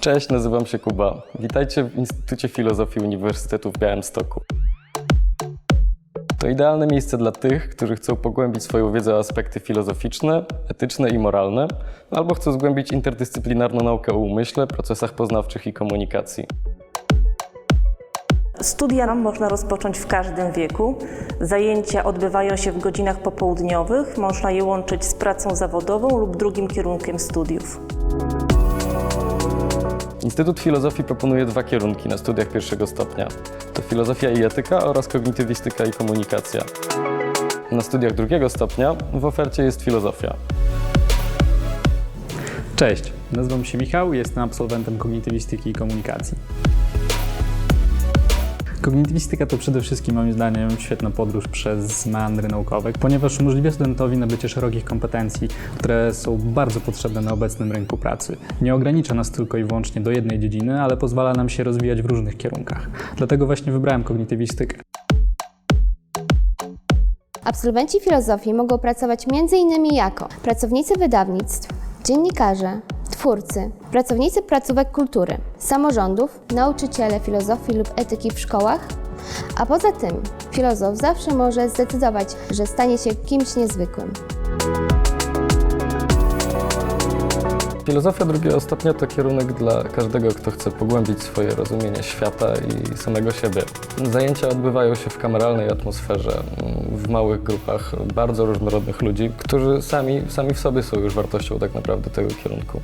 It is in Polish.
Cześć, nazywam się Kuba. Witajcie w Instytucie Filozofii Uniwersytetu w Białymstoku. To idealne miejsce dla tych, którzy chcą pogłębić swoją wiedzę o aspekty filozoficzne, etyczne i moralne, albo chcą zgłębić interdyscyplinarną naukę o umyśle, procesach poznawczych i komunikacji. Studia można rozpocząć w każdym wieku. Zajęcia odbywają się w godzinach popołudniowych. Można je łączyć z pracą zawodową lub drugim kierunkiem studiów. Instytut Filozofii proponuje dwa kierunki na studiach pierwszego stopnia. To filozofia i etyka oraz kognitywistyka i komunikacja. Na studiach drugiego stopnia w ofercie jest filozofia. Cześć, nazywam się Michał, jestem absolwentem kognitywistyki i komunikacji. Kognitywistyka to przede wszystkim moim zdaniem świetna podróż przez meandry naukowe, ponieważ umożliwia studentowi nabycie szerokich kompetencji, które są bardzo potrzebne na obecnym rynku pracy. Nie ogranicza nas tylko i wyłącznie do jednej dziedziny, ale pozwala nam się rozwijać w różnych kierunkach. Dlatego właśnie wybrałem kognitywistykę. Absolwenci filozofii mogą pracować m.in. jako pracownicy wydawnictw, dziennikarze, twórcy, pracownicy placówek kultury, samorządów, nauczyciele filozofii lub etyki w szkołach, a poza tym filozof zawsze może zdecydować, że stanie się kimś niezwykłym. Filozofia drugiego stopnia to kierunek dla każdego, kto chce pogłębić swoje rozumienie świata i samego siebie. Zajęcia odbywają się w kameralnej atmosferze, w małych grupach bardzo różnorodnych ludzi, którzy sami, sami w sobie są już wartością tak naprawdę tego kierunku.